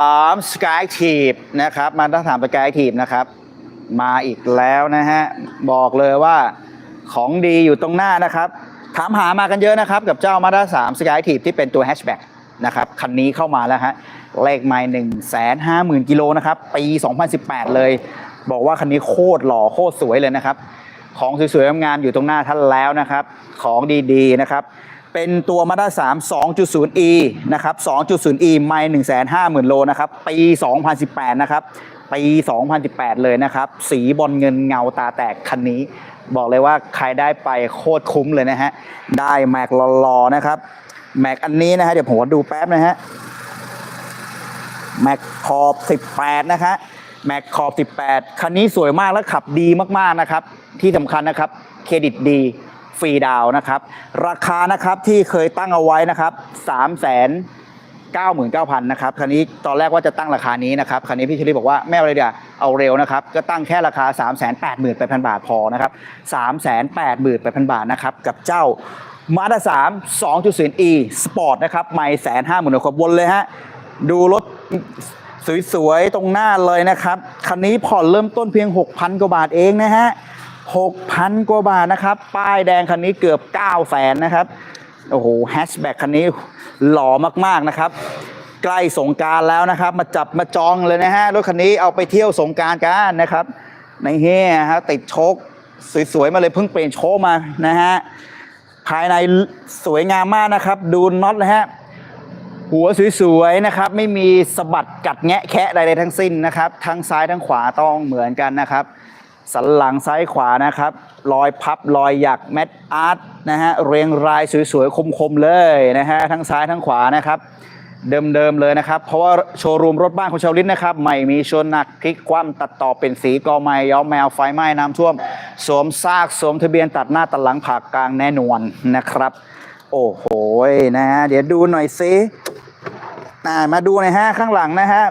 สามสกายทีบนะครับมาตรฐานสกายทีบนะครับ มาอีกแล้วนะฮะ บอกเลยว่าของดีอยู่ตรงหน้านะครับ ถามหามากันเยอะนะครับ กับเจ้ามาด้าสามสกายทีบที่เป็นตัวแฮชแบ็กนะครับ คันนี้เข้ามาแล้วฮะ เลขไมล์หนึ่งแสนห้าหมื่นกิโลนะครับ ปี 2018 เลย บอกว่าคันนี้โคตรหล่อโคตรสวยเลยนะครับ ของสวยๆงามๆอยู่ตรงหน้าท่านแล้วนะครับ ของดีๆนะครับ เป็นตัวมาด้าสาม 2.0e นะครับ 2.0e ไม่150,000โลนะครับ ปี2018นะครับ ปี 2018 เลยนะครับ สีบอลเงินเงาตาแตกคันนี้ บอกเลยว่าใครได้ไปโคตรคุ้มเลยนะฮะ ได้แม็กลอๆนะครับ แม็กอันนี้นะฮะ เดี๋ยวผมดูแป๊บนะฮะ แม็กขอบ 18 นะฮะแม็กขอบ 18 คันนี้สวยมากและขับดีมากๆนะครับ ที่สำคัญนะครับ เครดิตดี ฟรีดาวนะครับ ราคานะครับที่เคยตั้งเอาไว้นะครับ3 9 9 0 0 0นะครับคันนี้ตอนแรกว่าจะตั้งราคานี้นะครับคันนี้พี่ชลีบอกว่าไม่เอาเลยเดียวเอาเร็วนะครับก็ตั้งแค่ราคา 3 8 8 0 0 0 บาทพอนะครับ3 8 8 0 0 0 บาทนะครับกับเจ้ามาด้า3 2.0e Sport นะครับไม่แสนห้าหมื่นกว่าบนเลยฮะดูรถสวยๆ ตรงหน้าเลยนะครับ คันนี้ผ่อนเริ่มต้นเพียง 6,000 กว่าบาทเองนะฮะ 6,000 กว่าบาทนะครับ ป้ายแดงคันนี้เกือบ 9 แสนนะครับ โอ้โหแฮชแบ็กคันนี้หล่อมากๆนะครับ ใกล้สงการแล้วนะครับ มาจับมาจองเลยนะฮะ รถคันนี้เอาไปเที่ยวสงการกันนะครับ ในเฮียฮะติดโชคสวยๆ มาเลยเพิ่งเปลี่ยนโชคมานะฮะ ภายในสวยงามมากนะครับ ดูน็อตนะฮะหัวสวยๆนะครับ ไม่มีสะบัดกัดแงะแคะใดๆทั้งสิ้นนะครับ ทั้งซ้ายทั้งขวาต้องเหมือนกันนะครับ สันหลังซ้ายขวานะครับ รอยพับรอยหยักแมทอาร์ตนะฮะเรียงรายสวยๆ คมๆ เลยนะฮะทั้งซ้ายทั้งขวานะครับ เดิมๆเลยนะครับ เพราะว่าโชว์รูมรถบ้านของชาวลิตนะครับไม่มีชนหนักพลิกคว่ำตัดต่อเป็นสีกอไม้ย้อมแมวไฟไหม้น้ำท่วมสวมซากสวมทะเบียนตัดหน้าตัดหลังผ่ากลางแน่นอนนะครับ โอ้โหนะฮะเดี๋ยวดูหน่อยซิมาดูนะฮะข้างหลังนะฮะ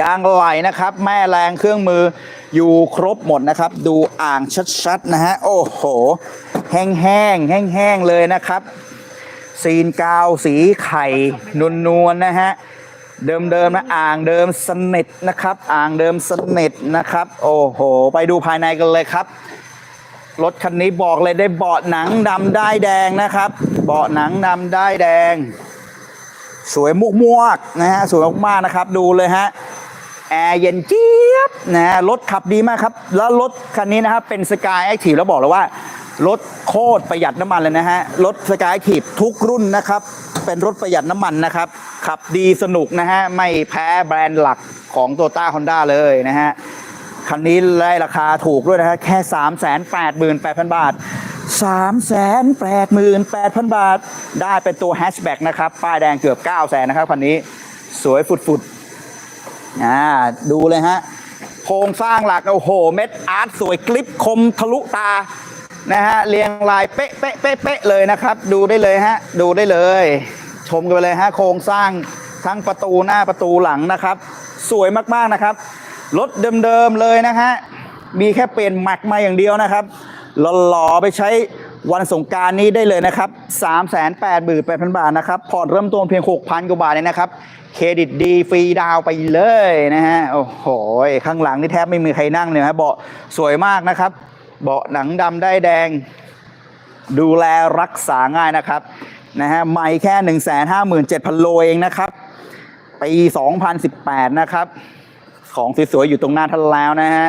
ยางไหลนะครับ แม่แรงเครื่องมือ อยู่ครบหมดนะครับ ดูอ่างชัดๆนะฮะโอ้โห แห้งแห้งแห้งแห้งๆเลยนะครับ ซีนกาวสีไข่นวลๆนะฮะเดิมๆนะอ่างเดิมสนิทนะครับ อ่างเดิมสนิทนะครับ โอ้โห ไปดูภายในกันเลยครับรถคันนี้บอกเลยได้เบาะหนังดำได้แดงนะครับ เบาะหนังดำได้แดง สวยมุกมวกนะฮะสวยมากๆนะครับ ดูเลยฮะ แอร์เย็นเจี๊ยบนะฮะรถขับดีมากครับ แล้วรถคันนี้นะครับเป็นสกายแอคทีฟแล้วบอกเลยว่ารถโคตรประหยัดน้ำมันเลยนะฮะ รถสกายแอคทีฟทุกรุ่นนะครับ เป็นรถประหยัดน้ำมันนะครับ ขับดีสนุกนะฮะ ไม่แพ้แบรนด์หลักของโตต้าฮอนด้าเลยนะฮะ คันนี้ได้ราคาถูกด้วยนะฮะ แค่ 3 8 8 0 0 0บาท3 8 8 0 0 0 บาท ได้เป็นตัวแฮชแบ็กนะครับ ป้ายแดงเกือบ 9 0 0 0 0นะครับคันนี้ สวยฟุดๆ อ่าดูเลยฮะโครงสร้างหลักโอ้โหเม็ดอาร์ตสวยกลิปคมทะลุตานะฮะเรียงลายเป๊ะเป๊ะเป๊ะเป๊ะเลยนะครับ ดูได้เลยฮะดูได้เลย ชมกันไปเลยฮะโครงสร้างทั้งประตูหน้าประตูหลังนะครับ สวยมากๆนะครับรถเดิมๆเลยนะฮะมีแค่เปลี่ยนแม็กมาอย่างเดียวนะครับหล่อๆไปใช้ วันสงการนี้ได้เลยนะครับ 3 8 8 0 0 0 บาทนะครับผ่อนเริ่มต้นเพียง 6,000 กว่าบาทเองนะครับ เครดิตดีฟรีดาวไปเลยนะฮะ โอ้โห ข้างหลังนี่แทบไม่มีใครนั่งเลยฮะเบาะสวยมากนะครับ เบาะหนังดำได้แดง ดูแลรักษาง่ายนะครับนะฮะไม่แค่ 157,000 โลเองนะครับปี 2018 นะครับ ของสวยๆอยู่ตรงหน้าท่านแล้วนะฮะ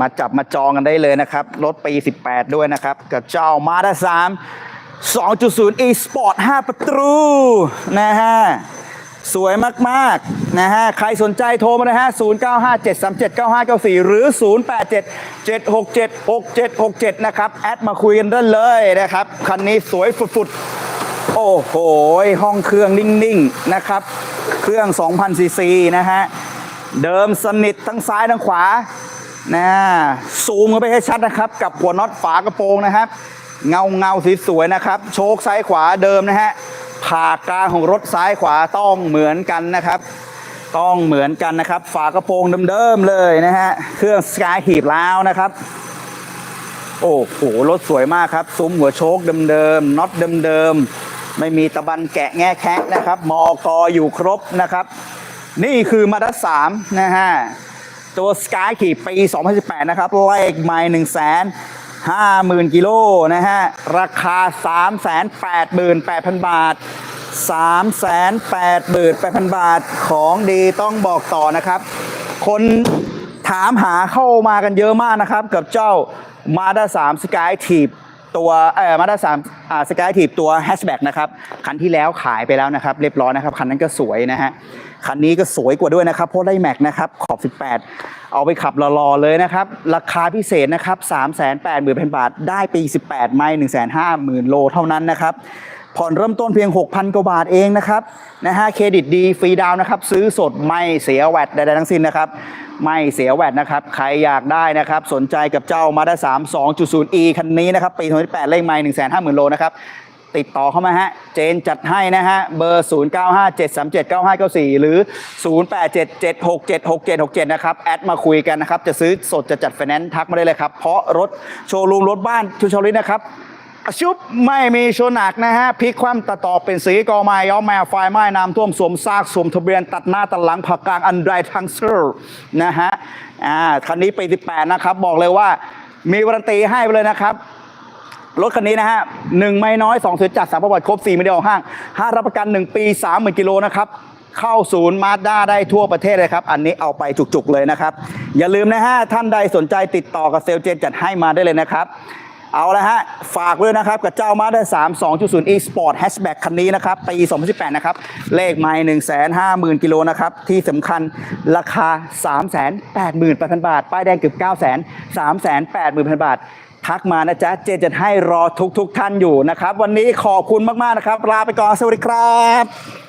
มาจับมาจองกันได้เลยนะครับ รถปี 18 ด้วยนะครับ กับเจ้ามาด้า3 2.0 e Sport 5 ประตูนะฮะสวยมาก ๆ นะฮะ ใครสนใจโทรมานะฮะ 0957379594 หรือ 0877676767 นะครับ แอดมาคุยกันได้เลยนะครับ คันนี้สวยฝุดๆ โอ้โห ห้องเครื่องนิ่ง ๆ นะครับ เครื่อง 2,000ซีซีนะฮะ เดิมสนิททั้งซ้ายทั้งขวา นะซูมกันไปให้ชัดนะครับ กับหัวน็อตฝากระโปรงนะครับ เงาเงาสีสวยๆนะครับ โชคซ้ายขวาเดิมนะฮะผ่ากลางของรถซ้ายขวาต้องเหมือนกันนะครับ ต้องเหมือนกันนะครับ ฝากระโปรงเดิมๆเลยนะฮะเครื่องสกายหีบแล้วนะครับโอ้โหรถสวยมากครับ ซุ้มหัวโชคเดิมๆน็อตเดิมๆไม่มีตะบันแกะแง่แคะนะครับมอกออยู่ครบนะครับ นี่คือมาด้าสามนะฮะ ตัวสกายขี่ปี 2018 นะครับ เลขไมล์1 5 0 0 0 0 กิโลนะฮะ ราคา 388,000 บาท 388,000 บาทของดีต้องบอกต่อนะครับ คนถามหาเข้ามากันเยอะมากนะครับ กับเจ้า Mazda 3 Sky ทีบ ตัวเอ่อมาด้าสามอ่าสกายทีตัวแฮชแบ็กนะครับคันที่แล้วขายไปแล้วนะครับ เรียบร้อยนะครับ คันนั้นก็สวยนะฮะคันนี้ก็สวยกว่าด้วยนะครับเพราะได้แม็กนะครับขอบ 18 เอาไปขับรอๆเลยนะครับ ราคาพิเศษนะครับ380,000 บาท ได้ปี 18 ไม่ 150,000 โลเท่านั้นนะครับ ผ่อนเริ่มต้นเพียง 6,000 กว่าบาทเองนะครับนะฮะเครดิตดีฟรีดาวนะครับซื้อสดไม่เสียแวดใดๆทั้งสิ้นนะครับไม่เสียแวดนะครับ ใครอยากได้นะครับ สนใจกับเจ้ามาด้า3 2.0e คันนี้นะครับ ปี 2018 เลขไม่150,000 โลนะครับ ติดต่อเข้ามาฮะ เจนจัดให้นะฮะ เบอร์ 0957379594 หรือ 0877676767 นะครับ แอดมาคุยกันนะครับ จะซื้อสดจะจัดไฟแนนซ์ทักมาได้เลยครับ เพราะรถโชว์รูมรถบ้านทุชลิตนะครับ ชุบไม่มีโชว์หนักนะฮะพลิกคว่ำตัดต่อเป็นสีกอไม้ย้อมแมวไฟไหม้น้ำท่วมสวมซากสวมทะเบียนตัดหน้าตัดหลังผักกลางอันไดทังเซอร์นะฮะอ่าคันนี้ปี18นะครับ บอกเลยว่ามีวารันตีให้ไปเลยนะครับ รถคันนี้นะฮะหนึ่งไม่น้อย2สุดจัดสามประวัติครบ4ไม่ได้ออกห้างห้ารับประกัน1ปี30,000กิโลนะครับเข้าศูนย์มาด้าได้ทั่วประเทศเลยครับ อันนี้เอาไปจุกๆเลยนะครับ อย่าลืมนะฮะท่านใดสนใจติดต่อกับเซลเจนจัดให้มาได้เลยนะครับ เอาละฮะ ฝากไว้ด้วยนะครับ กับเจ้ามาด้า3 2.0 e sport hatchback คันนี้นะครับ ปี 2018 นะครับ เลขไม่150,000 กิโลนะครับ ที่สำคัญราคา 388,000 บาท ป้ายแดงเกือบ 900,000 380,000 บาท ทักมานะจ๊ะ เจนจะให้รอทุกๆท่านอยู่นะครับ วันนี้ขอบคุณมาก ๆ นะครับลาไปก่อนสวัสดีครับ